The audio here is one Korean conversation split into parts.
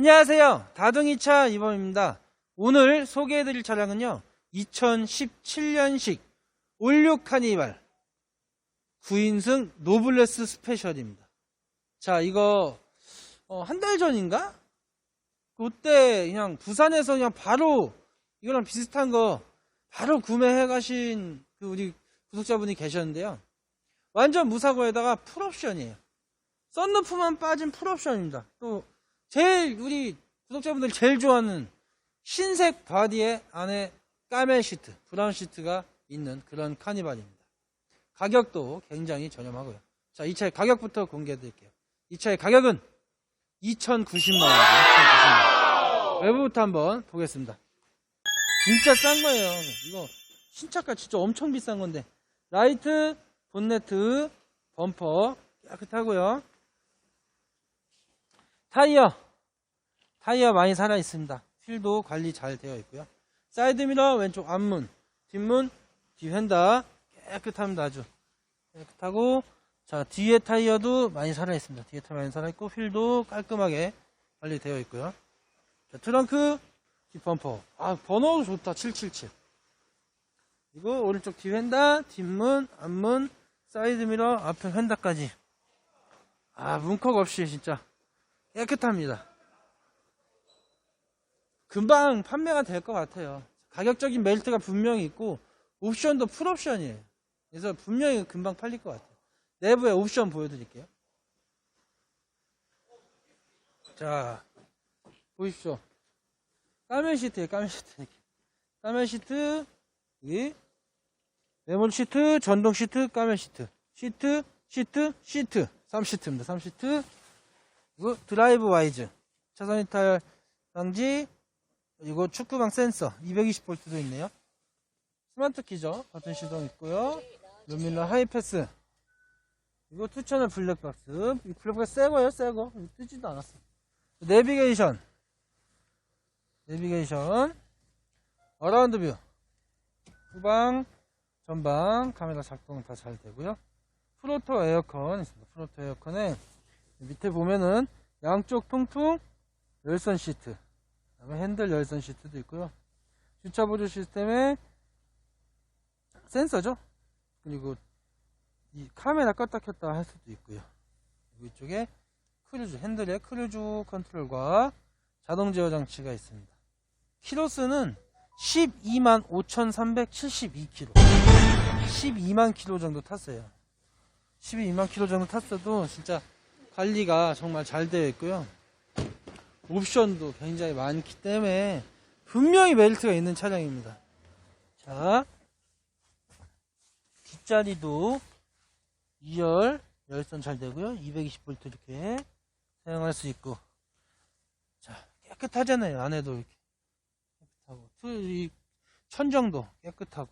안녕하세요. 다둥이차 이범입니다. 오늘 소개해드릴 차량은요. 2017년식 올류 카니발 9인승 노블레스 스페셜입니다. 자, 이거 어, 한 달 전인가? 그때 그냥 부산에서 그냥 바로 이거랑 비슷한 거 바로 구매해 가신 그 우리 구독자분이 계셨는데요. 완전 무사고에다가 풀옵션이에요. 썬루프만 빠진 풀옵션입니다. 또 제일 우리 구독자분들이 제일 좋아하는 흰색 바디에 안에 까멜 시트, 브라운 시트가 있는 그런 카니발입니다. 가격도 굉장히 저렴하고요. 자, 이 차의 가격부터 공개해 드릴게요. 이 차의 가격은 2,090만 원입니다. 2,090만 원. 외부부터 한번 보겠습니다. 진짜 싼 거예요. 이거 신차가 진짜 엄청 비싼 건데 라이트, 본네트, 범퍼 깨끗하고요. 타이어 타이어 많이 살아 있습니다. 휠도 관리 잘 되어 있고요. 사이드미러 왼쪽 앞문, 뒷문, 뒤휀다 깨끗합니다. 아주 깨끗하고 자 뒤에 타이어도 많이 살아 있습니다. 뒤에 타이어 많이 살아 있고 휠도 깔끔하게 관리되어 있고요. 자, 트렁크 뒷범퍼 아 번호도 좋다 777 그리고 오른쪽 뒤휀다 뒷문 앞문 사이드미러 앞에 휀다까지 아 문콕 없이 진짜 깨끗합니다. 금방 판매가 될 것 같아요. 가격적인 멜트가 분명히 있고 옵션도 풀옵션이에요. 그래서 분명히 금방 팔릴 것 같아요. 내부의 옵션 보여드릴게요. 자 보십시오. 까면 시트에 까면 시트. 까면 시트 여기. 레몬 시트 전동 시트 까면 시트. 시트 시트 시트. 3시트입니다. 3시트 그리고 드라이브 와이즈. 차선 이탈 방지 그리고 축구방 센서 220V도 있네요. 스마트 키죠? 버튼 시동 있고요. 루밀러 하이패스. 그리고 투처널 블랙박스. 이 블랙박스 새거예요 새거. 뜨지도 않았어 내비게이션. 내비게이션. 어라운드 뷰. 후방 전방 카메라 작동 다 잘 되고요. 프로토 에어컨 있습니다. 프로토 에어컨에 밑에 보면은 양쪽 통풍 열선 시트 그다음에 핸들 열선 시트도 있고요. 주차 보조 시스템에 센서죠? 그리고 이 카메라 껐다 켰다 할 수도 있고요. 이쪽에 크루즈 핸들에 크루즈 컨트롤과 자동 제어 장치가 있습니다. 키로수는 12만 5,372km 12만 킬로 정도 탔어요. 12만 킬로 정도 탔어도 진짜 관리가 정말 잘 되어 있고요. 옵션도 굉장히 많기 때문에 분명히 메리트가 있는 차량입니다. 자 뒷자리도 2열 열선 잘 되고요. 220V 이렇게 사용할 수 있고. 자 깨끗하잖아요. 안에도 이렇게 깨끗하고. 이 천정도 깨끗하고.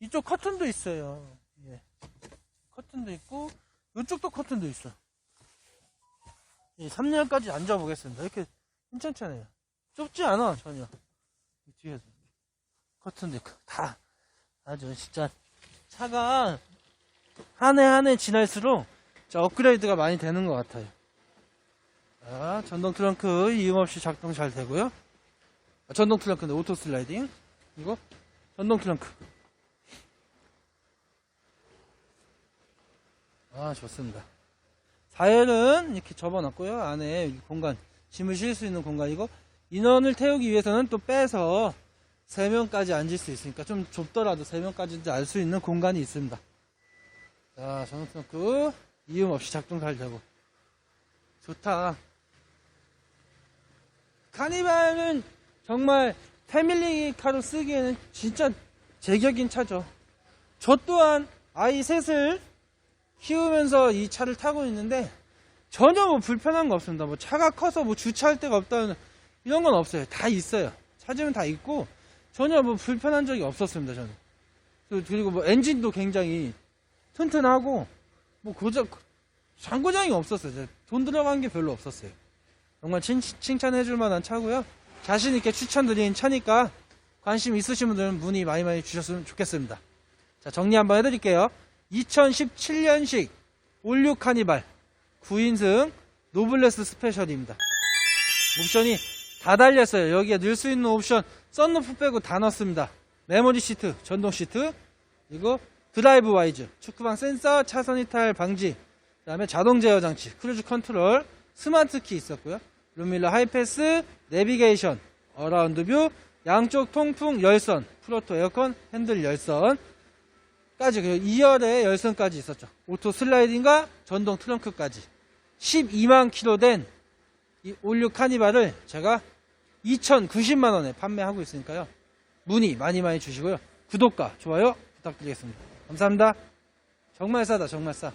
이쪽 커튼도 있어요. 예. 커튼도 있고 이쪽도 커튼도 있어 예, 3년까지 앉아보겠습니다. 이렇게 괜찮잖아요. 좁지 않아 전혀. 이 뒤에도 커튼도 있고 다. 아주 진짜 차가 한 해 한 해 지날수록 자, 업그레이드가 많이 되는 것 같아요. 자, 전동 트렁크 이음 없이 작동 잘 되고요. 아, 전동 트렁크인데 오토 슬라이딩. 그리고 전동 트렁크. 아 좋습니다 4열은 이렇게 접어놨고요. 안에 공간 짐을 실 수 있는 공간이고 인원을 태우기 위해서는 또 빼서 3명까지 앉을 수 있으니까 좀 좁더라도 3명까지 알수 있는 공간이 있습니다. 자 전동 트렁크 이음 없이 작동 잘 되고. 좋다. 카니발은 정말 패밀리 카로 쓰기에는 진짜 제격인 차죠. 저 또한 아이 셋을 키우면서 이 차를 타고 있는데 전혀 뭐 불편한 거 없습니다. 뭐 차가 커서 뭐 주차할 데가 없다는 이런 건 없어요. 다 있어요. 찾으면 다 있고 전혀 뭐 불편한 적이 없었습니다. 저는. 그리고 뭐 엔진도 굉장히 튼튼하고 뭐 고장 장고장이 없었어요. 돈 들어간 게 별로 없었어요. 정말 칭, 칭찬해줄 만한 차고요. 자신 있게 추천드린 차니까 관심 있으신 분들은 문의 많이 많이 주셨으면 좋겠습니다. 자, 정리 한번 해드릴게요. 2017년식 올류 카니발 9인승 노블레스 스페셜입니다. 옵션이 다 달렸어요. 여기에 넣을 수 있는 옵션 썬루프 빼고 다 넣었습니다. 메모리 시트, 전동 시트, 그리고 드라이브 와이즈, 축구방 센서, 차선 이탈 방지, 그 다음에 자동 제어 장치, 크루즈 컨트롤, 스마트 키 있었고요. 루밀러 하이패스, 내비게이션, 어라운드 뷰, 양쪽 통풍 열선, 프로토 에어컨, 핸들 열선, 까지 그리고 2열의 열선까지 있었죠. 오토 슬라이딩과 전동 트렁크까지 12만 킬로 된 이 올류 카니발을 제가 2,090만 원에 판매하고 있으니까요. 문의 많이 많이 주시고요. 구독과 좋아요 부탁드리겠습니다. 감사합니다. 정말 싸다, 정말 싸.